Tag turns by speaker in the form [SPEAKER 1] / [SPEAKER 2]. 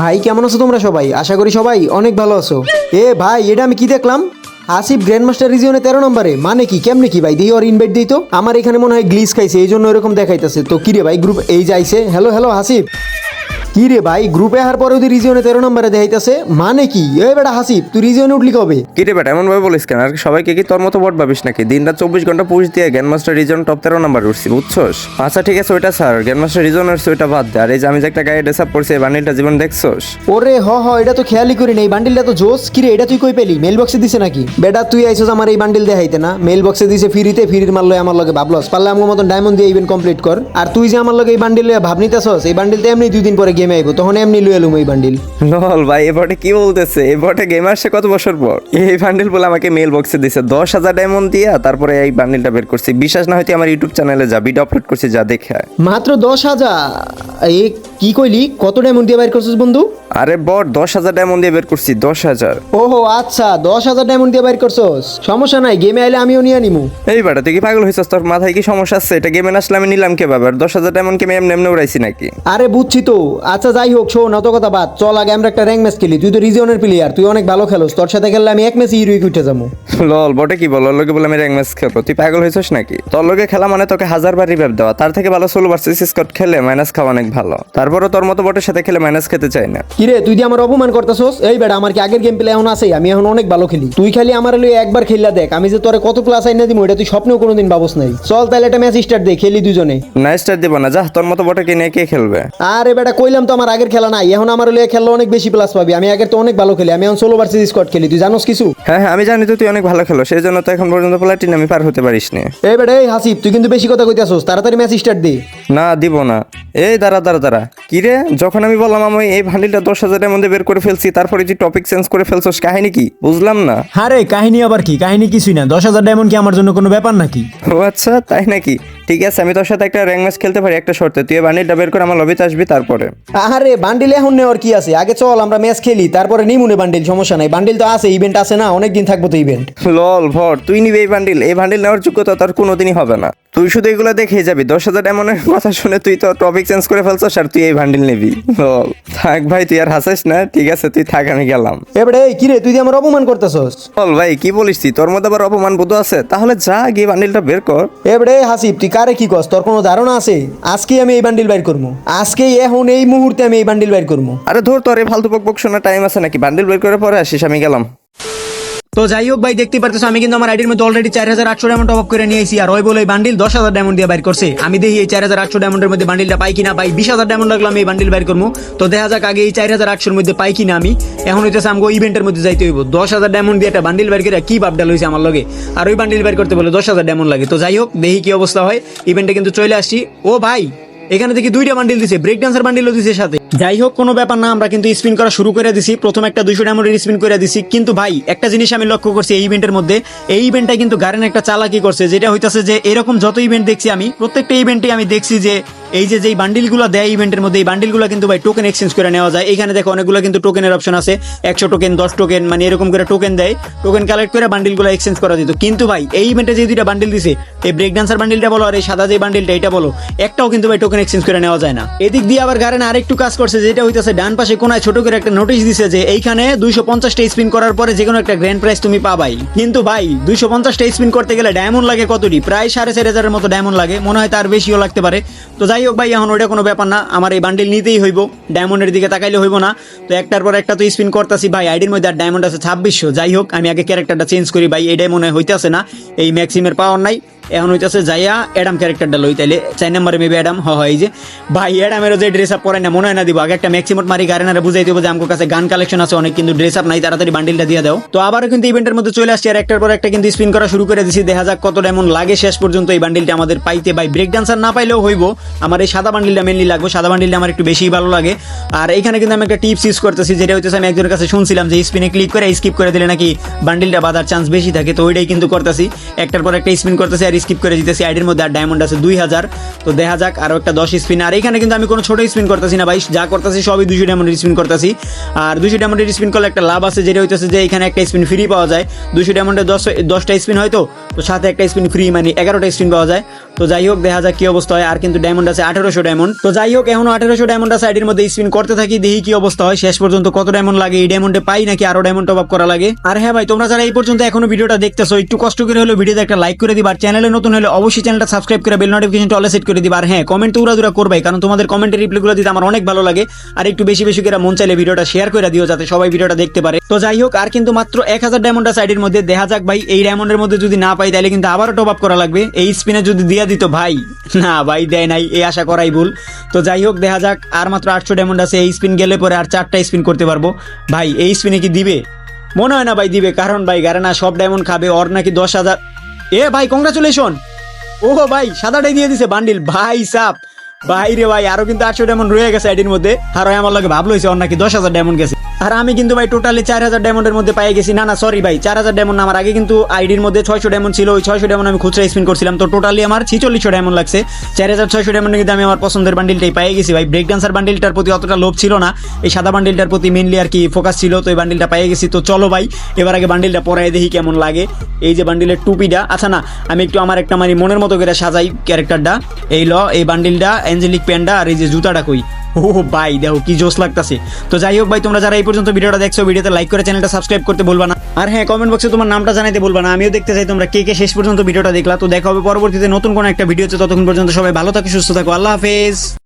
[SPEAKER 1] ভাই, কেমন আছো তোমরা সবাই? আশা করি সবাই অনেক ভালো আছো। এ ভাই, এটা আমি কি দেখলাম? আসিফ গ্র্যান্ড মাস্টার রিজিয়নে তেরো নম্বরে। মানে কি? কেমনে কি ভাই? দিই ওর ইনভাইট দিই তো। আমার এখানে মনে হয় গ্লিস খাইছে এই জন্য এরকম দেখাইতেছে। তো কিরে ভাই গ্রুপ এই যাইছে। হ্যালো হ্যালো হাসিফ কি রে ভাই গ্রুপে হার পরে ওদের রিজিয়নে তেরো নম্বরে দেখাইতেছে? মানে কি? এ বেটা হাসিফ তুই রিজিয়নে উঠলি কবে?
[SPEAKER 2] কি রে বেটা এমন ভাবে বলিস কেন? আর কি সবাইকে কি তোর মতো বট ভাবিস নাকি? দিন রাত চব্বিশ ঘণ্টা পুষ দিয়ে গ্যান মাস্টার রিজন টপ তেরো নাম্বার উঠছি বুঝছস? আচ্ছা ঠিক আছে ওইটা স্যার। গ্যান মাস্টার রিজন উঠছে ওইটা বাদ দে। আর এই যে আমি যে একটা গায়ে ড্রেস আপ করছি এই বান্ডিলটা জীবন দেখছস?
[SPEAKER 1] ওরে হ হ এটা তো খেয়ালই করি নাই। বান্ডিলটা তো জোস। কি রে এটা তুই কই পেলি? মেল বক্সে দিছে নাকি? বেটা তুই আইছস আমার এই বান্ডিল দেখাইতে না। মেল বক্সে দিছে ফ্রিতে ফ্রির মারলো আমার লগে ভাবলস পারলে আমার মতন ডায়মন্ড দিয়ে ইভেন্ট কমপ্লিট কর। আর তুই যে আমার লগে এই বান্ডিল ভাব নিতেছস এই বান্ডিলতে এমনি দুই দিন পরে গেমে আইবো তখন এমনি লুয়ে লুম এই বান্ডিল
[SPEAKER 2] লল ভাই এ বটে কি বলতেছে? এই বটে গেম আসছে কত বছর পর? এই বান্ডিল বলে আমাকে মেল বক্সে দিছে দশ হাজার ডায়মন্ড দিয়া তারপরে এই বান্ডিলটা বের করছি। বিশ্বাস না হয়তো আমার ইউটিউব চ্যানেলে যা ভিডিও আপলোড করছি যা দেখে
[SPEAKER 1] মাত্র দশ হাজার এ কি কইলি? কত ডায়মন্ড দিয়ে বাইর করছিস বন্ধু?
[SPEAKER 2] আরে বট দশ হাজার ডায়মন্ড দিয়ে বের করছি দশ হাজার।
[SPEAKER 1] ওহো আচ্ছা দশ হাজার ডায়মন্ড দিয়ে বাইর করছস। সমস্যা নাই গেমে আইলে আমিও নিয়ে নিমু।
[SPEAKER 2] এই বেটা তুই কি পাগল হয়েছিস তোর মাথায় কি সমস্যা আছে? এটা গেমে আসলে আমি নিলাম কে বাবার দশ হাজার ডায়মন্ড কে এমনি এমনি উড়াইছি নাকি?
[SPEAKER 1] আরে বুঝছি তো। আচ্ছা যাই হোক শোন অত কথা বাদ। চল আগে আমরা একটা র্যাঙ্ক ম্যাচ খেলি। তুই তো রিজিয়নের প্লেয়ার তুই অনেক ভালো খেলোস। তোর সাথে খেললে আমি এক ম্যাচে হিরোইক উঠে যাব।
[SPEAKER 2] লল বটে কি বল? লোকে বলে আমি র্যাঙ্ক ম্যাচ খেলব। তুই পাগল হয়েছিস নাকি? তোর লোকে খেলা মানে তোকে হাজার বার রিভাইভ দেওয়া। তার থেকে ভালো সোলো ভার্সেস স্কট খেলে মাইনাস খাওয়া অনেক ভালো। তারপরে তোর মতো বটের সাথে খেলে মাইনাস খেতে চাই না।
[SPEAKER 1] কিরে তুই আমার অপমান করতেছস? এই বেটা আমার কি আগের গেম প্লে এখন আছে? আমি এখন অনেক ভালো খেলি। তুই খালি আমার লই একবার খেললা দেখ। আমি যে তোরে কত ক্লাস আইনা দিমু এটা তুই স্বপ্নেও কোনোদিন ভাবস নাই। চল তাহলে একটা ম্যাচ স্টার্ট দে খেলি দুজনে।
[SPEAKER 2] না স্টার্ট দিব না যা তোর মতো বটে কিনে কে খেলবে?
[SPEAKER 1] আরে বেটা কইলাম তো আমার আগের খেলা নাই। এখন আমার লই খেললে অনেক বেশি প্লাস পাবি। আমি আগের তো অনেক ভালো খেলি। আমি এখন সোলো ভার্সেস স্কোয়াড খেলি। তুই জানোস কিছু?
[SPEAKER 2] হ্যাঁ হ্যাঁ আমি জানি তো তুই অনেক ভালো খেলো। সেই জন্য তো এখন পর্যন্ত প্লাটিন আমি পার হতে পারিস নি।
[SPEAKER 1] এই বেটা এই হাসিব তুই কিন্তু বেশি কথা কইতাছস। তাড়াতাড়ি ম্যাচ স্টার্ট দে।
[SPEAKER 2] না দিব না। এই দাঁড়া দাঁড়া দাঁড়া। কি রে? যখন আমি বললাম আমি এই ভান্ডিলটা দশ হাজারের মধ্যে বের করে ফেলছি তারপরে তুই টপিক চেঞ্জ করে ফেলছস কাহিনী কি? বুঝলাম না।
[SPEAKER 3] আরে কাহিনী আবার কি? কাহিনী কিছুই না। দশ হাজার ডায়মন্ড কি আমার জন্য কোনো ব্যাপার নাকি?
[SPEAKER 2] ও আচ্ছা তাই নাকি? ঠিক আছে আমি তোর সাথে একটা র্যাঙ্ক ম্যাচ খেলতে পারি একটা শর্তে। তুই বান্ডিলটা বের করে আমার লবিতে আসবি তারপরে।
[SPEAKER 1] আরে বান্ডিল এখন নেওয়ার কি আছে? আগে চল আমরা ম্যাচ খেলি তারপরে নিমুনে বান্ডিল সমস্যা নাই। বান্ডিল তো আছে ইভেন্ট আছে না অনেক দিন থাকব তো ইভেন্ট
[SPEAKER 2] লল ভর তুই নিবি এই বান্ডিল এই বান্ডিল নেওয়ার যোগ্যতা তোর কোনোদিনই হবে না। তুই শুধু এগুলো দেখে যাবি। দশ হাজার এমনের কথা শুনে তুই তো টপিক চেঞ্জ করে ফেলছস আর তুই এই বান্ডিল নিবি। থাক ভাই তুই আর হাসাস না ঠিক আছে তুই থাক আমি গেলাম।
[SPEAKER 1] এবারে এই কিরে তুই আমার অপমান করতেছস?
[SPEAKER 2] বল ভাই কি বলিস তুই? তোর মধ্যে আবার অপমান বোধ আছে? তাহলে যা গিয়ে বান্ডিলটা বের কর।
[SPEAKER 1] এবারে হাসিব তুই কারে কি কস? তোর কোনো ধারণা আছে? আজকেই আমি এই বান্ডিল বাইর করব আজকেই এখন এই মুহূর্তে আমি এই বান্ডিল বাইর করব
[SPEAKER 2] আরে ধর তোর এই ফালতু বক বক শোনার টাইম আছে নাকি? বান্ডিল বের করে পরে আসিস আমি গেলাম।
[SPEAKER 3] তো যাই হোক ভাই দেখতে পারতেছো, আমি কিন্তু আমার আইডির মধ্যে অলরেডি চার হাজার আটশো ডায়মন্ড টপ করে নিয়েছি আর ওই বলে এই বান্ডিল দশ হাজার ডায়মন্ড দিয়ে বাইর করছে। আমি দেখি এই চার হাজার আটশো ডায়মন্ডের মধ্যে বান্ডিলটা পাই কিনা। পাই বিশ হাজার ডায়মন্ড লাগল আমি এই বান্ডিল বাইর করব তো দেখা যাক আগে এই চার হাজার আটশোর মধ্যে পাই কিনা আমি। এখন হইতেছে আমাকে ইভেন্টের মধ্যে যাইতে হইব। দশ হাজার ডায়মন্ড দিয়ে একটা বান্ডিল বাইর করে কি বাপডাল হয়েছে আমার লগে? আর ওই বান্ডিল বাইর করতে বলে দশ হাজার ডায়মন্ড লাগে। তো যাই হোক, দেখি কি অবস্থা হয়। ইভেন্টে কিন্তু চলে আসছি। ও ভাই, এখানে দেখি দুইটা বান্ডিল দিছে। ব্রেক ডান্সার বান্ডিলও দিছে সাথে। যাই হোক কোনো ব্যাপার না, আমরা কিন্তু স্পিন করা শুরু করে দিছি। প্রথম একটা দুইশো ডায়মন্ডের স্পিন করে দিছি। কিন্তু ভাই, একটা জিনিস আমি লক্ষ্য করছি এই ইভেন্টের মধ্যে, এই ইভেন্টটা কিন্তু গারেন একটা চালাকি করছে, যেটা হইতাছে যে এরকম যত ইভেন্ট দেখছি আমি, প্রত্যেকটা ইভেন্টে আমি দেখছি যে এই যে, যেই বান্ডিলগুলো দেয় ইভেন্টের মধ্যে, এই বান্ডিলগুলো কিন্তু ভাই টোকেন এক্সচেঞ্জ করে নেওয়া যায়। এখানে দেখো, অনেকগুলো কিন্তু টোকেনের অপশন আছে। একশো টোকেন দশ টোকেন মানে এরকম করে টোকেন দেয়। টোকেন কালেক্ট করে বান্ডিলগুলো এক্সচেঞ্জ করা দিত কিন্তু ভাই, এই ইভেন্টে যে দুইটা বান্ডিল দিছে, এই ব্রেক ডান্সার বান্ডিলটা বলো আর এই সাদা যে বান্ডিলটা এটা বলো, একটাও কিন্তু ভাই টোকেন এক্সচেঞ্জ করে নেওয়া যায় না। এদিক দিয়ে আবার গারেন আরেকটু কাজ করছে যেটা হইতাছে ডান পাশে কোনায় ছোট করে একটা নোটিশ দিছে যে এইখানে দুইশো পঞ্চাশটা স্পিন করার পরে যে কোনো একটা গ্র্যান্ড প্রাইজ তুমি পাবাই। কিন্তু ভাই, দুইশো পঞ্চাশটা স্পিন করতে গেলে ডায়মন্ড লাগে কতটি? প্রায় সাড়ে চার হাজারের মতো ডায়মন্ড লাগে। মনে হয় তার বেশিও লাগতে পারে। তো যাই হোক ভাই, এখন ওইটা কোনো ব্যাপার না। আমার এই বান্ডিল নিতেই হইব। ডায়মন্ডের দিকে তাকাইলে হইব না। তো একটার পর একটা তো স্পিন করতেছি ভাই। আইডির মধ্যে আর ডায়মন্ড আছে ছাব্বিশশো। যাই হোক, আমি আগে ক্যারেক্টারটা চেঞ্জ করি ভাই। এটাই মনে হইতেছে না। এই ম্যাক্সিমের পাওয়ার নাই। এখন হইতেছে যাইয়া অ্যাডাম ক্যারেক্টারটা লই, তাইলে চার নম্বরে মেবি অ্যাডাম হ হয় যে। ভাই অ্যাডামেরও যে ড্রেস আপ পরে না, মনে হয় না দিব। আগে একটা ম্যাক্সিমোট মারি গারেনারে বুঝাই দেবো যে আমার কাছে গান কালেকশন আছে, অনেক কিন্তু ড্রেস আপ নাই, তাড়াতাড়ি বান্ডিলটা দিয়ে দাও। তো আবারও কিন্তু ইভেন্টের মধ্যে চলে আসছে, আর একটার পর একটা কিন্তু স্পিন করা শুরু করে দিছি। দেখা যাক কত এমন লাগে শেষ পর্যন্ত এই বান্ডিলটা আমাদের পাইতে। ভাই ব্রেক ডান্সার না পাইলেও হইব। আমার এই সাদা বান্ডিলটা মেনলি লাগবে। সাদা বান্ডিলটা আমার একটু বেশি ভালো লাগে। আর এখানে কিন্তু আমি একটা টিপস ইউজ করতেছি, যেটা হইতেছে আমি একজনের কাছে শুনছিলাম যে স্পিনে ক্লিক করে স্কিপ করে দিলে নাকি বান্ডিলটা বাঁধার চান্স বেশি থাকে। তো ওইটাই কিন্তু করতেছি। একটার পর একটা স্পিন করতেছি, আর স্কিপ করে দিতেছি। আইডির মধ্যে আর ডায়মন্ড আছে দুই হাজার। তো দেখা যাক আরও একটা দশ স্পিন আর এখানে কিন্তু আমি কোনো ছোটো স্পিন করতেছি না ভাই। যা করতেছি সবই দুশো ডায়মন্ডের স্পিন করতেছি। আর দুশো ডায়মন্ডের স্পিন করলে একটা লাভ আছে, যেটা হইতেছে যে এখানে একটা স্পিন ফ্রি পাওয়া যায়। দুশো ডায়মন্ডের দশ দশটা স্পিন হয়তো তো? সাথে একটা স্পিন ফ্রি মানে এগারোটা স্পিন পাওয়া যায়। তো যাই হোক, দেখা যাক কি অবস্থা হয়। আর কিন্তু ডায়মন্ড আছে আঠেরোশো ডায়মন্ড তো যাই হোক, এখনও আঠেরোশো ডায়মন্ড আছে আইডির মধ্যে। স্পিন করতে থাকি, দেখি কি অবস্থা হয়। শেষ পর্যন্ত কত ডায়মন্ড লাগে, এই ডায়মন্ডে পাই নাকি আরও ডায়মন্ড টপ আপ করা লাগে? আর হ্যাঁ ভাই, তোমরা যারা এই পর্যন্ত এখনও ভিডিওটা দেখতেছো, একটু কষ্ট করে হলো ভিডিওতে একটা লাইক করে দিবা। চ্যানেলে নতুন হলে অবশ্যই চ্যানেলটা সাবস্ক্রাইব করে বেল নোটিফিকেশনটা অলে সেট করে দিবা। আর হ্যাঁ কমেন্ট তো উড়াদুরা করবাই, কারণ তোমাদের কমেন্টের রিপ্লাইগুলো দিতে আমার অনেক ভালো লাগে। আর একটু বেশি বেশি করে মন চাইলে ভিডিওটা শেয়ার করে দিও যাতে সবাই ভিডিওটা দেখতে পারে। তো যাই হোক, আর কিন্তু মাত্র এক হাজার ডায়মন্ড সাইডের মধ্যে, দেখা যাক ভাই, এই ডায়মন্ডের মধ্যে যদি না পাই, তাহলে কিন্তু আবারও টপ আপ করা লাগবে। এই স্পিনে যদি দিয়া দিত ভাই, না ভাই, দেয় নাই এই আশা করাই ভুল। তো যাই হোক, দেখা যাক, আর মাত্র আটশো ডায়মন্ড আছে, এই স্পিন গেলে পরে আর চারটা স্পিন করতে পারব। ভাই, এই স্পিনে কি দিবে? মনে হয় না ভাই দিবে, কারণ ভাই, গারানা সব ডায়মন্ড খাবে, ওর নাকি দশ হাজার এ ভাই কংগ্রাচুলেশন ও ভাই, সাদাটাই দিয়ে দিছে বান্ডিল। ভাই সাপ! ভাই রে ভাই, আরও কিন্তু আটশো ডায়মন্ড রয়ে গেছে আইডির মধ্যে। আর আমার লাগে ভাবলো হয়েছে অন্য কি দশ হাজার ডায়মন্ড গেছে। আর আমি কিন্তু ভাই টোটালি চার হাজার ডায়মন্ডের মধ্যে পাই গেছি। না না সরি ভাই, চার হাজার ডায়মন্ড আমার আগে কিন্তু আইডির মধ্যে ছয়শো ডায়মন্ড ছিল, ওই ছয়শো ডায়মন্ড আমি খুচরা স্পিন করছিলাম। তো টোটালি আমার ছিচল্লিশশো ডায়মন্ড লাগছে। চার হাজার ছয়শো ডায়মন্ড কিন্তু আমি আমার পছন্দের বান্ডিলটাই পাই গেছি ভাই। ব্রেক ডান্সার বান্ডিলটার প্রতি অতটা লোভ ছিল না। এই সাদা বান্ডিলটার প্রতি মেনলি আর কি ফোকাস ছিল, তো এই বান্ডিলটা পাই গেছি। তো চলো ভাই, এবার আগে বান্ডিলটা পরাই দেখি কেমন লাগে। এই যে বান্ডিলের টুপিটা আচ্ছা না, আমি একটু আমার একটা মানে মনের মতো করে সাজাই ক্যারেক্টারটা এই ল, এই বান্ডিলটা অ্যাঞ্জেলিক প্যান্ডা আর এই যে জুতাটা কই? ও ভাই, দেখো কি জোশ লাগতেছে। তো যাই হোক ভাই, তোমরা যারা এই পর্যন্ত ভিডিওটা দেখছ, ভিডিওতে লাইক করে চ্যানেলটা সাবস্ক্রাইব করতে বলবা না। আর হ্যাঁ কমেন্ট বক্সে তোমার নামটা জানাইতে বলবা না, আমিও দেখতে চাই তোমরা কে কে শেষ পর্যন্ত ভিডিওটা দেখলা। তো দেখা হবে পরবর্তীতে নতুন কোনো একটা ভিডিওতে ততক্ষণ পর্যন্ত সবাই ভালো থাকো, সুস্থ থাকো। আল্লাহ হাফেজ।